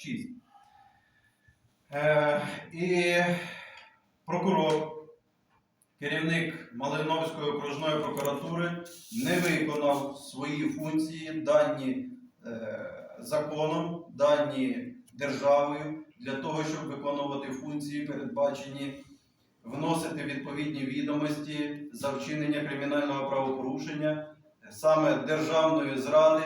6. Е, і прокурор, керівник Малиновської окружної прокуратури не виконав свої функції, дані е, законом, дані державою для того, щоб виконувати функції, передбачені вносити відповідні відомості за вчинення кримінального правопорушення, саме державної зради,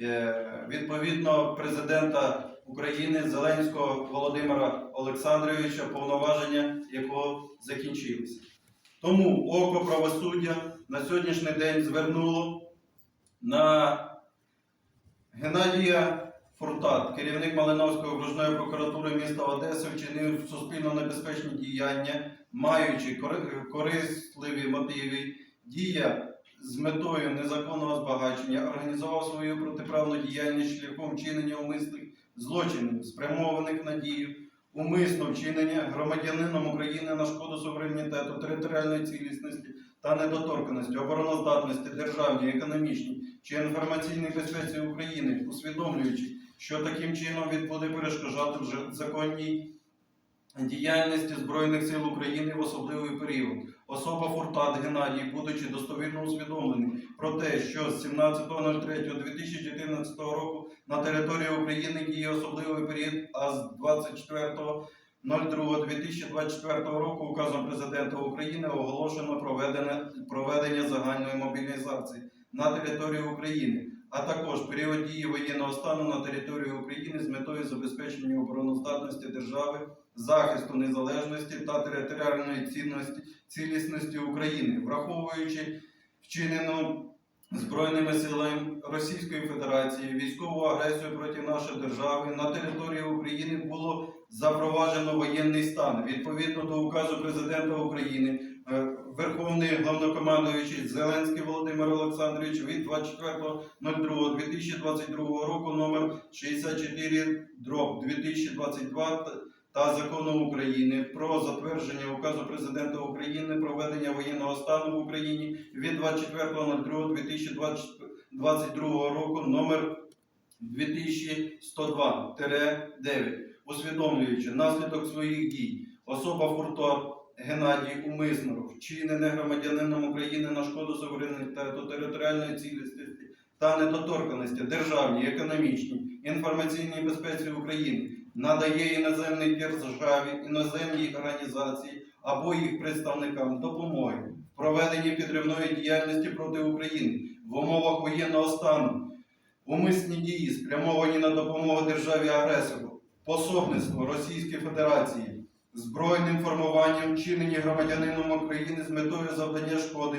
е, відповідно президента України Зеленського Володимира Олександровича, повноваження якого закінчилися. Тому око правосуддя на сьогоднішній день звернуло на Геннадія Фуртат, керівник Малиновської окружної прокуратури міста Одеси, вчинив суспільно небезпечні діяння, маючи корисливі мотиви, дія з метою незаконного збагачення, організував свою протиправну діяльність шляхом вчинення умисних злочинів, спрямованих на дію, умисно вчинення громадянином України на шкоду суверенітету, територіальної цілісності та недоторканості, обороноздатності, державній, економічній чи інформаційній безпеці України, усвідомлюючи, що таким чином він буде перешкоджати законній діяльності Збройних сил України в особливий період. Особа Фуртат Геннадій, будучи достовірно усвідомлений про те, що з 17.03.2014 року на території України діє особливий період, а з 24.02.2024 року указом Президента України оголошено проведення, проведення загальної мобілізації на території України, а також період дії воєнного стану на території України з метою забезпечення обороноздатності держави, захисту незалежності та територіальної цінності, цілісності України, враховуючи вчинену Збройними силами Російської Федерації військову агресію проти нашої держави на території України було запроваджено воєнний стан відповідно до указу президента України. е, Верховний головнокомандуючий Зеленський Володимир Олександрович від 24.02.2022 року номер 64 дроб 2022 та- закону України про затвердження указу президента України про введення воєнного стану в Україні від 24.02.2022 року номер 2102-9, усвідомлюючи наслідок своїх дій, особа Фуртор Геннадій умисно вчинене громадянином України на шкоду суверенітету, територіальної цілісності та недоторканості державній, економічній, інформаційній безпеці України надає іноземній державі, іноземній організації або їх представникам допомоги в проведенні підривної діяльності проти України в умовах воєнного стану, умисні дії, спрямовані на допомогу державі агресору, пособництво Російської Федерації, збройним формуванням вчинені громадянином України з метою завдання шкоди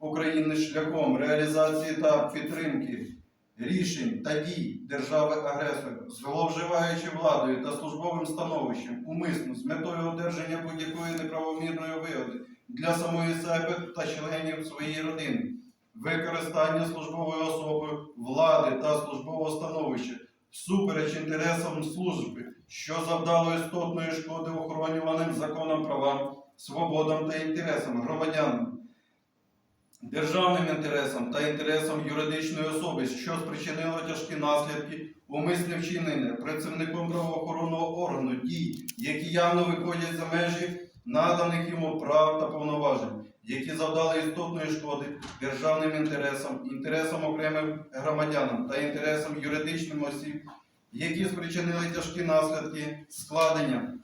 України шляхом реалізації та підтримки рішень та дій держави-агресора, зловживаючи владою та службовим становищем, умисно з метою одержання будь-якої неправомірної вигоди для самої себе та членів своєї родини, використання службовою особою влади та службового становища всупереч інтересам служби, що завдало істотної шкоди охоронюваним законом правам, свободам та інтересам громадян, державним інтересам та інтересам юридичної особи, що спричинило тяжкі наслідки, умисне вчинення працівником правоохоронного органу дій, які явно виходять за межі наданих йому прав та повноважень, які завдали істотної шкоди державним інтересам, інтересам окремим громадянам та інтересам юридичним осіб, які спричинили тяжкі наслідки складення.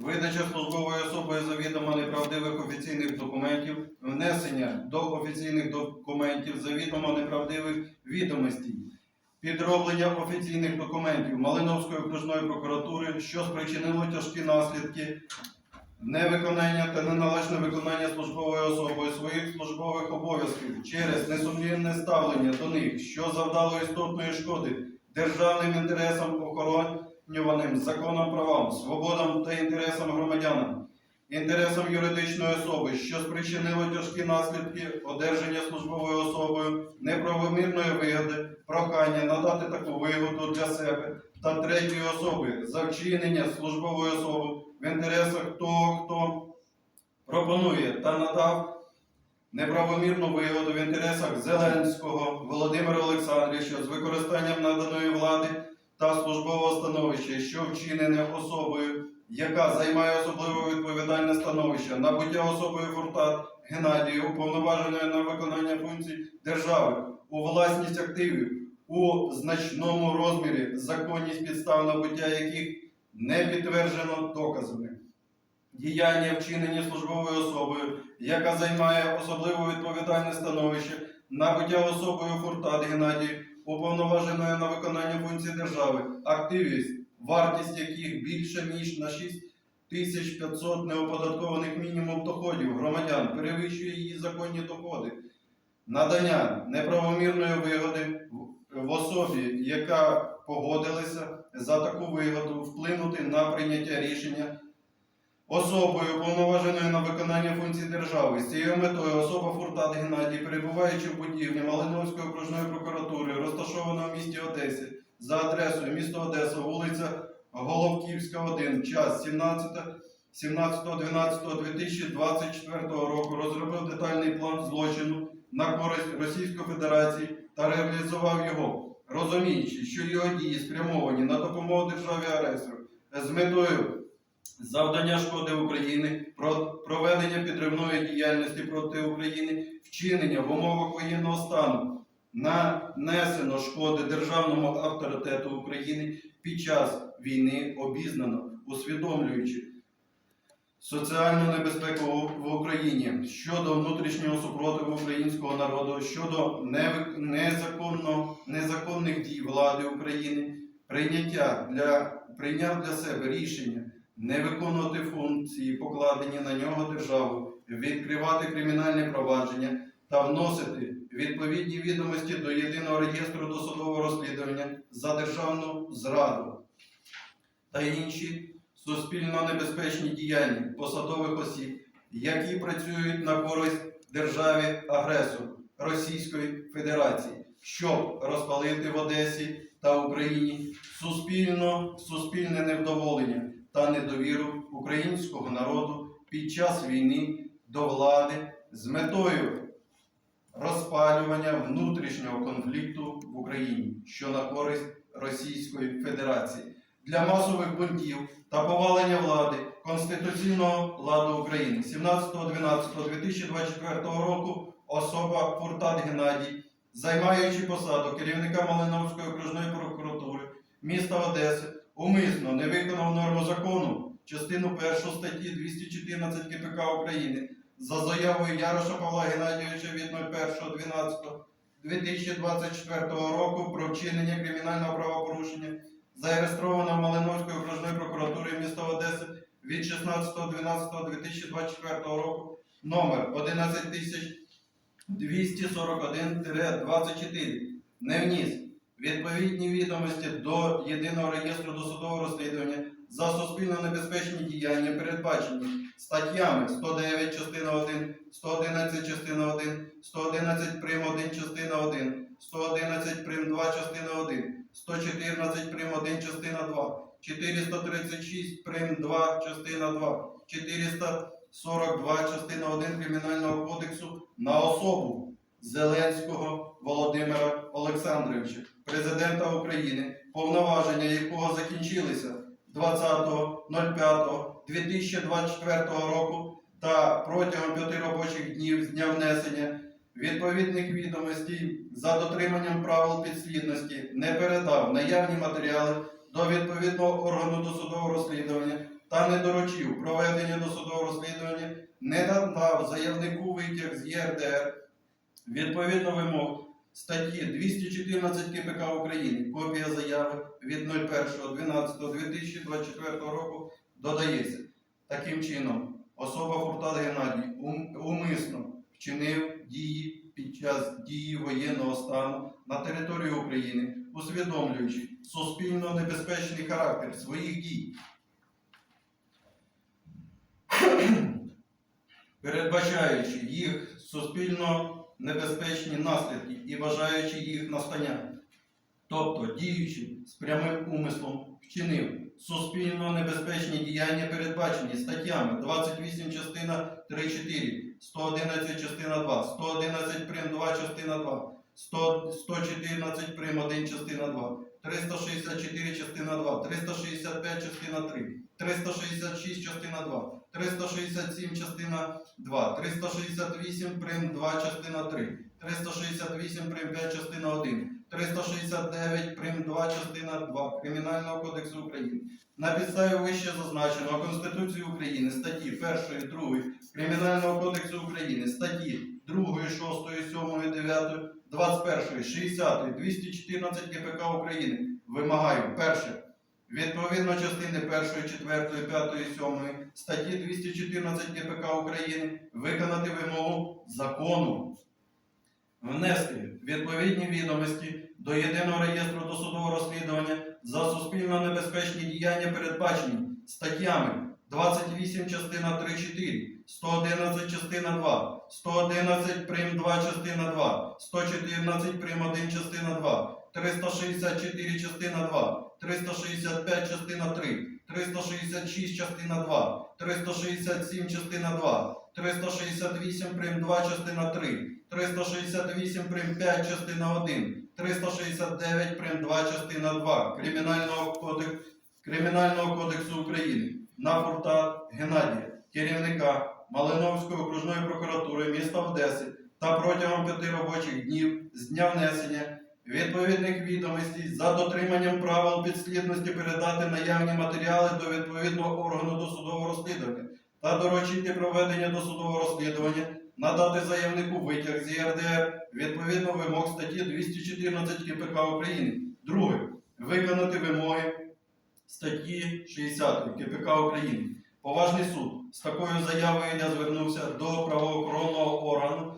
Видача службовою особою завідомо неправдивих офіційних документів, внесення до офіційних документів завідомо неправдивих відомостей, підроблення офіційних документів Малиновської окружної прокуратури, що спричинило тяжкі наслідки, невиконання та неналежне виконання службовою особою своїх службових обов'язків через несумнівне ставлення до них, що завдало істотної шкоди державним інтересам охоронюваним законом правам, свободам та інтересам громадянам, інтересам юридичної особи, що спричинило тяжкі наслідки одержання службовою особою неправомірної вигоди, прохання надати таку вигоду для себе та третьої особи за вчинення службової особи в інтересах того, хто пропонує та надав неправомірну вигоду в інтересах Зеленського Володимира Олександровича з використанням наданої влади та службового становища, що вчинене особою, яка займає особливо відповідальне становище, набуття особою Фуртат Геннадію, уповноваженою на виконання функцій держави у власність активів у значному розмірі, законність підстав набуття яких не підтверджено доказами. Діяння, вчинені службовою особою, яка займає особливо відповідальне становище, набуття особою Фуртат Геннадій, уповноваженою на виконання функцій держави, активність, вартість яких більше ніж на 6500 неоподаткованих мінімум доходів громадян перевищує її законні доходи, надання неправомірної вигоди в особі, яка погодилася за таку вигоду вплинути на прийняття рішення особою, повноваженою на виконання функцій держави. З цією метою особа Фуртат Геннадій, перебуваючи в будівлі Малиновської окружної прокуратури, розташованої в місті Одесі, за адресою місто Одеса, вулиця Головківська, 1, час 17 17.12.2024 року розробив детальний план злочину на користь Російської Федерації та реалізував його, розуміючи, що його дії спрямовані на допомогу державі агресору з метою завдання шкоди Україні, проведення підривної діяльності проти України, вчинення в умовах воєнного стану, нанесено шкоди державному авторитету України під час війни обізнано, усвідомлюючи соціальну небезпеку в Україні щодо внутрішнього супротиву українського народу, щодо незаконно, незаконних дій влади України, прийняття для, прийняв для себе рішення не виконувати функції, покладені на нього державу, відкривати кримінальне провадження та вносити відповідні відомості до єдиного реєстру досудового розслідування за державну зраду та інші суспільно небезпечні діяння посадових осіб, які працюють на користь державі агресору Російської Федерації, щоб розпалити в Одесі та Україні суспільно, суспільне невдоволення та недовіру українського народу під час війни до влади з метою розпалювання внутрішнього конфлікту в Україні, що на користь Російської Федерації. Для масових бунтів та повалення влади конституційного ладу України. 17.12.2024 року особа Фуртат Геннадій, займаючи посаду керівника Малиновської окружної прокуратури міста Одеси, умисно не виконав норму закону, частину 1 статті 214 КПК України за заявою Яроша Павла Геннадійовича від 01.12.2024 року про вчинення кримінального правопорушення, зареєстровано Малиновською окружною прокуратурою міста Одеси від 16.12.2024 року номер 11241-24 не вніс відповідні відомості до єдиного реєстру досудового розслідування за суспільно небезпечні діяння, передбачені статтями 109 частина 1, 111 частина 1, 111 прим. 1 частина 1, 111 прим. 2 частина 1, 114 прим. 1 частина 2, 436 прим. 2 частина 2, 442 частина 1 Кримінального кодексу на особу Зеленського Володимира Олександровича, президента України, повноваження якого закінчилися 20.05.2024 року та протягом п'яти робочих днів з дня внесення відповідних відомостей за дотриманням правил підслідності не передав наявні матеріали до відповідного органу досудового розслідування та не доручив проведення досудового розслідування, не надав заявнику витяг з ЄРДР. Відповідно вимог статті 214 КПК України, копія заяви від 01.12.2024 року додається. Таким чином, особа Фуртат Геннадій умисно вчинив дії під час дії воєнного стану на території України, усвідомлюючи суспільно небезпечний характер своїх дій. Передбачаючи їх суспільно небезпечні наслідки і бажаючи їх настання. Тобто, діючи з прямим умислом, вчинив суспільно небезпечні діяння, передбачені статтями 28 частина 3.4 111 частина 2, 111 прим 2 частина 2, 100, 114 прим 1 частина 2, 364 частина 2, 365 частина 3, 366 частина 2, 367 частина 2, 368 прим 2 частина 3, 368 прим 5 частина 1, 369 прим 2 частина 2 Кримінального кодексу України. На підставі вище зазначеного Конституції України статті 1, 2 Кримінального кодексу України, статті 2, 6, 7, 9, 21, 60, 214 КПК України вимагаю перше. Відповідно частини 1, 4, 5, 7 статті 214 КПК України виконати вимогу закону, внести відповідні відомості до єдиного реєстру досудового розслідування за суспільно небезпечні діяння, передбачені статтями 28 частина 3, 4, 111 частина 2, 111 прим. 2 частина 2, 114 прим. 1 частина 2, 364 частина 2, 365 частина 3, 366 частина 2, 367 частина 2, 368 прим. 2 частина 3, 368 прим. 5 частина 1, 369 прим. 2 частина 2 Кримінального кодексу, Кримінального кодексу України. На фурта Геннадія, керівника Малиновської окружної прокуратури міста Одеси та протягом п'яти робочих днів з дня внесення відповідних відомостей за дотриманням правил підслідності передати наявні матеріали до відповідного органу досудового розслідування та доручити проведення досудового розслідування, надати заявнику витяг з ЄРДР відповідно вимог статті 214 КПК України. Друге. Виконати вимоги статті 60 КПК України. Поважний суд. З такою заявою я звернувся до правоохоронного органу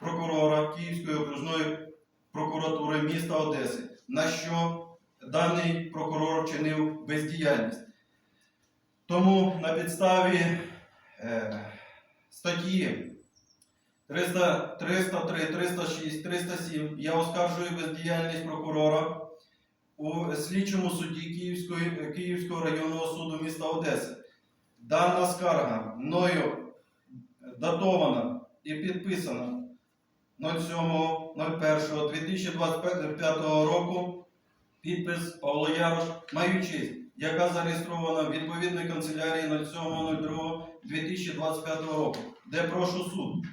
прокурора Київської окружної прокуратури міста Одеси, на що даний прокурор вчинив бездіяльність. Тому на підставі е, статті 300, 303, 306, 307 я оскаржую бездіяльність прокурора у слідчому суді Київської, Київського районного суду міста Одеси. Дана скарга мною датована і підписана 07.01.2025 року. Підпис Павло Ярош маю честь, яка зареєстрована в відповідній канцелярії 07.02.2025 року, де прошу суд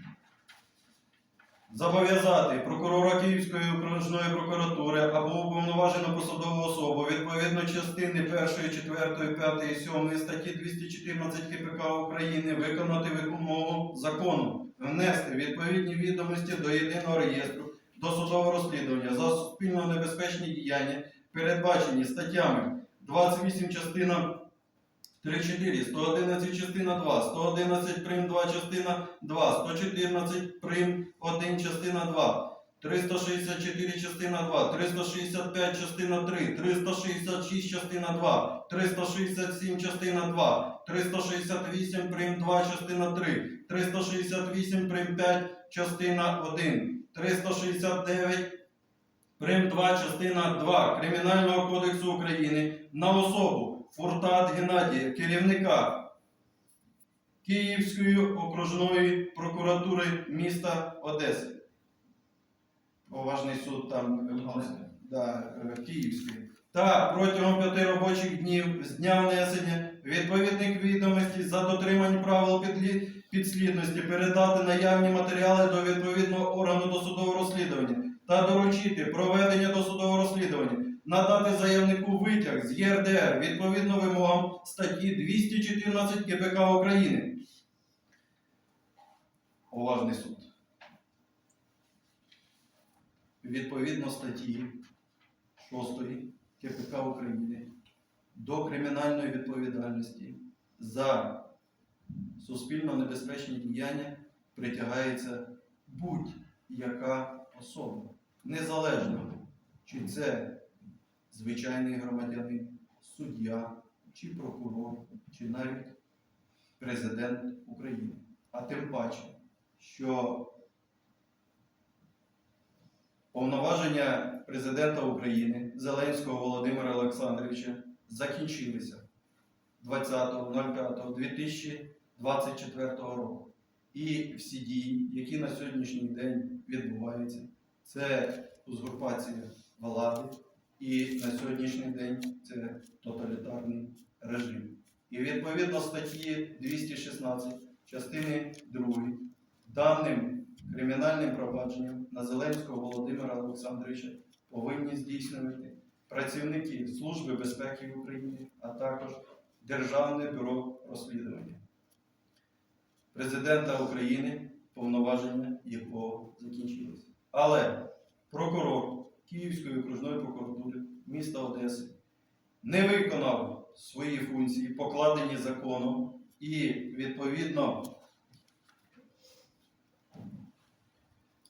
зобов'язати прокурора Київської окружної прокуратури або уповноважену посадову особу відповідно частини 1, 4, 5 і 7 статті 214 КПК України виконати вимогу закону, внести відповідні відомості до єдиного реєстру досудового розслідування за суспільно небезпечні діяння, передбачені статтями 28 частина 3.4, 111 частина 2, 111 прим. 2 частина 2, 114 прим. 1 частина 2, 364 частина 2, 365 частина 3, 366 частина 2, 367 частина 2, 368 прим. 2 частина 3, 368 прим 5 частина 1, 369 прим 2 частина 2 Кримінального кодексу України на особу Фуртат Геннадія, керівника Київської окружної прокуратури міста Одеси. Поважний суд там е, да, е, Київський. Та протягом п'яти робочих днів з дня внесення відповідних відомостей за дотримання правил підлі- підслідності передати наявні матеріали до відповідного органу досудового розслідування та доручити проведення досудового розслідування надати заявнику витяг з ЄРДР відповідно вимогам статті 214 КПК України. Уважний суд. Відповідно статті 6 КПК України до кримінальної відповідальності за суспільно небезпечні діяння притягається будь-яка особа. Незалежно, чи це звичайний громадянин, суддя, чи прокурор, чи навіть президент України. А тим паче, що повноваження президента України Зеленського Володимира Олександровича закінчилися 20.05.2024 року. І всі дії, які на сьогоднішній день відбуваються, це узурпація влади, і на сьогоднішній день це тоталітарний режим. І відповідно статті 216 частини 2 даним кримінальним провадженням на Зеленського Володимира Олександровича повинні здійснювати працівники Служби безпеки України, а також Державне бюро розслідування. Президента України повноваження якого закінчилися. Але прокурор Київської окружної прокуратури міста Одеси не виконав свої функції, покладені законом, і відповідно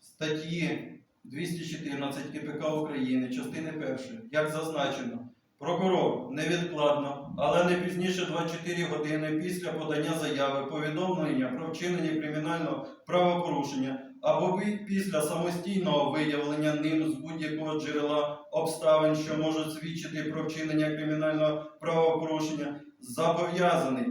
статті 214 КПК України, частини 1, як зазначено, прокурор невідкладно, але не пізніше 24 години після подання заяви повідомлення про вчинення кримінального правопорушення або після самостійного виявлення ним з будь-якого джерела обставин, що можуть свідчити про вчинення кримінального правопорушення, зобов'язаний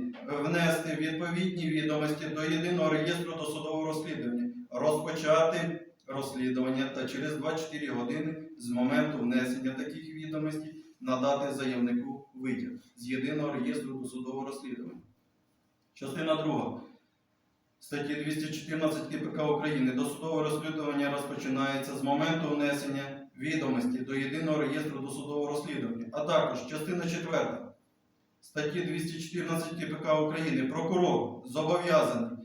внести відповідні відомості до єдиного реєстру досудового розслідування, розпочати розслідування та через 24 години з моменту внесення таких відомостей надати заявнику витяг з єдиного реєстру досудового розслідування. Частина 2 статті 214 КПК України досудове розслідування розпочинається з моменту внесення відомості до єдиного реєстру досудового розслідування, а також частина 4 статті 214 КПК України прокурор зобов'язаний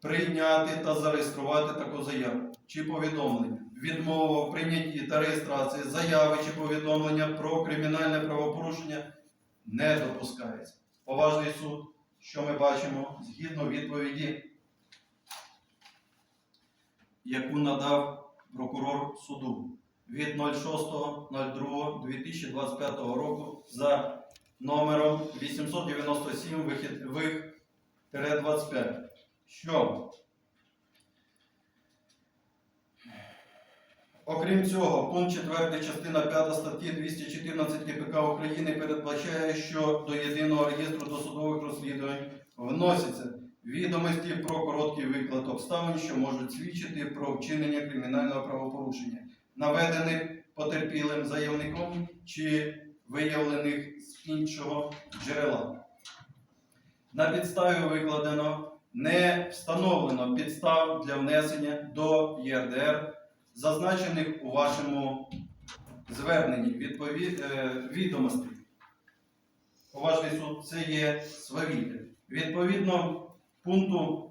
прийняти та зареєструвати таку заяву чи повідомлення. Відмова в прийнятті та реєстрації заяви чи повідомлення про кримінальне правопорушення не допускається. Поважний суд, що ми бачимо, згідно відповіді, яку надав прокурор суду від 06.02.2025 року за номером 897 вихід вих 25, що Окрім цього, пункт 4 частина 5 статті 214 КПК України передбачає, що до єдиного реєстру досудових розслідувань вносяться відомості про короткий виклад обставин, що можуть свідчити про вчинення кримінального правопорушення, наведених потерпілим заявником чи виявлених з іншого джерела. На підставі викладено не встановлено підстав для внесення до ЄРДР зазначених у вашому зверненні відпові... е, відомостей. Поважний суд, це є свавілля. Відповідно пункту,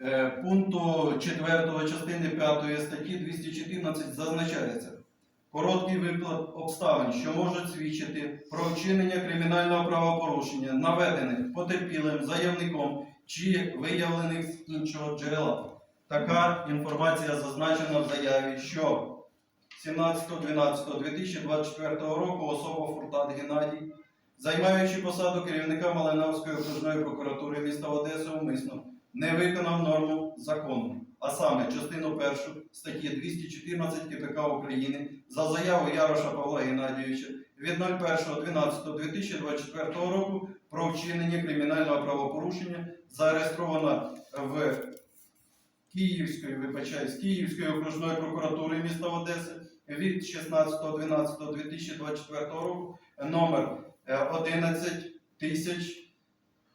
е, пункту 4 частини 5 статті 214 зазначається короткий виклад обставин, що можуть свідчити про вчинення кримінального правопорушення, наведених потерпілим заявником чи виявлених з іншого джерела. Така інформація зазначена в заяві, що 17.12.2024 року особа Фуртат Геннадій, займаючи посаду керівника Малиновської окружної прокуратури міста Одеси умисно, не виконав норму закону, а саме частину 1 статті 214 КПК України за заяву Яроша Павла Геннадійовича від 01.12.2024 року про вчинення кримінального правопорушення, зареєстрована в Київської, вибачаюсь, Київської окружної прокуратури міста Одеси від 16.12.2024 року номер е,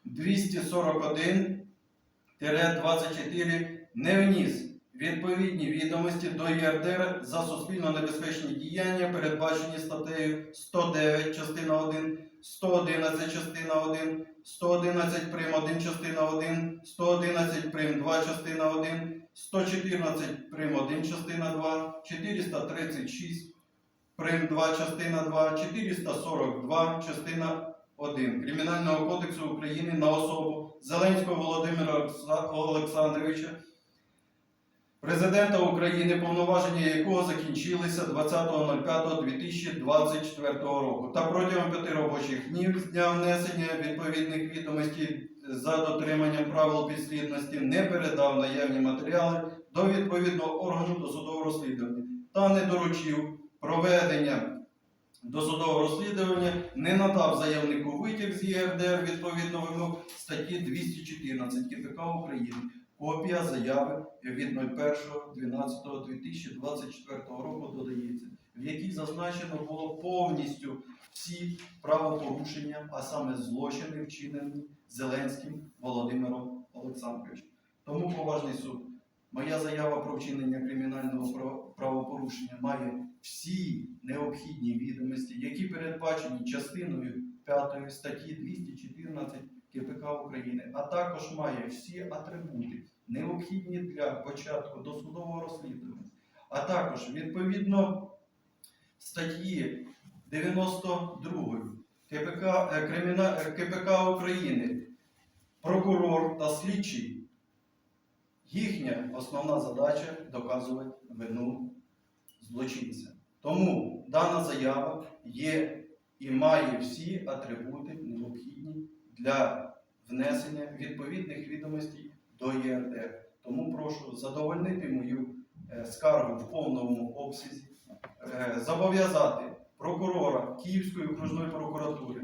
11241-24 не вніс відповідні відомості до ЄРДР за суспільно небезпечні діяння, передбачені статтею 109 частина 1, 111 частина 1, 111 прим 1 частина 1, 111 прим 2 частина 1, 114 прим 1 частина 2, 436 прим 2 частина 2, 442 частина 1 Кримінального кодексу України на особу Зеленського Володимира Олександровича, президента України, повноваження якого закінчилися 20.05.2024 року, та протягом п'яти робочих днів з дня внесення відповідних відомостей за дотриманням правил підслідності не передав наявні матеріали до відповідного органу досудового розслідування та не доручив проведення досудового розслідування не надав заявнику витяг з ЄРДР відповідно вимог статті 214 КПК України. Копія заяви від 01.12.2024 року додається, в якій зазначено було повністю всі правопорушення, а саме злочини, вчинені Зеленським Володимиром Олександровичем. Тому поважний суд, моя заява про вчинення кримінального правопорушення має всі необхідні відомості, які передбачені частиною 5 статті 214 КПК України, а також має всі атрибути, необхідні для початку досудового розслідування, а також відповідно статті 92 КПК, е, Криміна- е, КПК України, прокурор та слідчий. Їхня основна задача доказувати вину злочинця. Тому дана заява є і має всі атрибути необхідні для внесення відповідних відомостей до ЄРДР. Тому прошу задовольнити мою е, скаргу в повному обсязі, е, зобов'язати прокурора Київської окружної прокуратури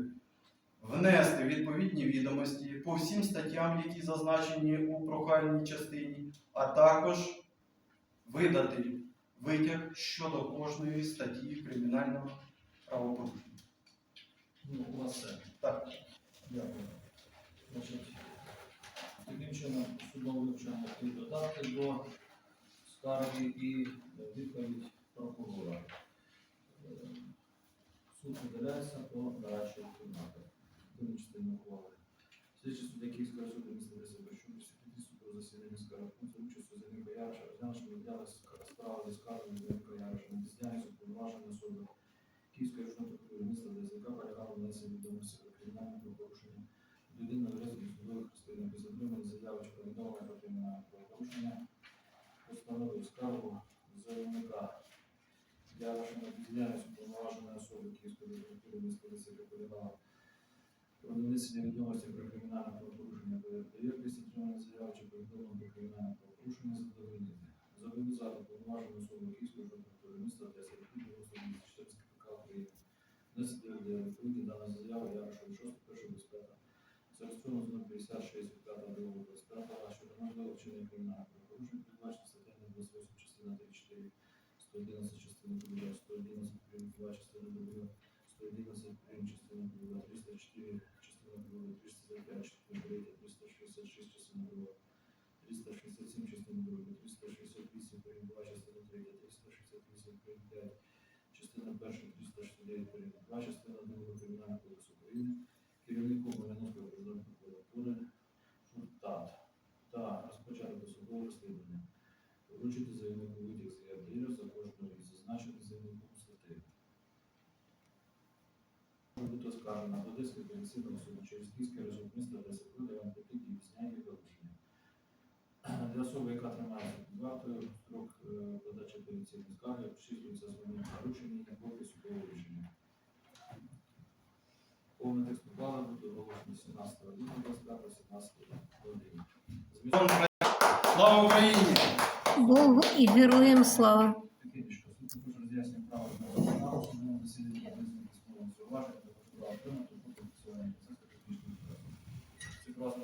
внести відповідні відомості по всім статтям, які зазначені у прохальній частині, а також видати витяг щодо кожної статті кримінального правопорушення. Ну, у вас все. Так. Дякую. Значить, таким чином судово ті додатки до скарги і відповідь прокурора. Е, Суд видаляється до нарадчої кімнати. Другу частину ухвали. Слідчий суддя Київського суду міста Леся Борщук, секретарі суду засідання скарги за участю Зеника Яроша, розглянувши віддяли справу зі скаргою Зеника Яроша на діяльність уповноваженої особи Київської районної прокуратури міста ДЗК полягало внесення відомості про кримінальне правопорушення людини в розгляді судових розслідувань без отримання заяви чи повідомлення про кримінальне правопорушення постановив скаргу заявника Яроша на діяльність уповноваженої особи Київської прокуратури міста ДЗК полягало про внесення відомості про кримінальне правопорушення ПРДР після отримання заяви чи повідомлення про кримінальне правопорушення задовольнити. Зобов'язати повноважену особу Київської прокуратури міста відповідно до 24 КПК України. Внести до відповіді дана заява Яроша від 6 1 25 зареєстровано з 56 від 5 2 25 а щодо можливого вчинення кримінального правопорушення передбачено статтями 28 частина 34 111 частина 2 111 прим. 2 частина 2 111 прим. частина 2 304 частина 2 345 частина 3 366 частина 2 367 частина 2 368 прим. 2 частина 3 368 прим. 5 частина 1 369 прим. 2 частина 2 Кримінального кодексу України керівнику Малиновської прокуратури та розпочати досудове розслідування. Вручити заявнику витяг з ЄРДР за кожною із зазначених заявником статей. Бути оскаржена до Одеського апеляційного суду через Київський режим міста Одеси по тільки зняття і вилучення. Для особи, яка тримається під строк е, подачі апеляційної скарги обчислюється з моменту вручення і копії судового рішення. Повний текст ухвали буде оголошений 17 липня 25 17 години. Слава Україні! Богу і героям слава! Це класно.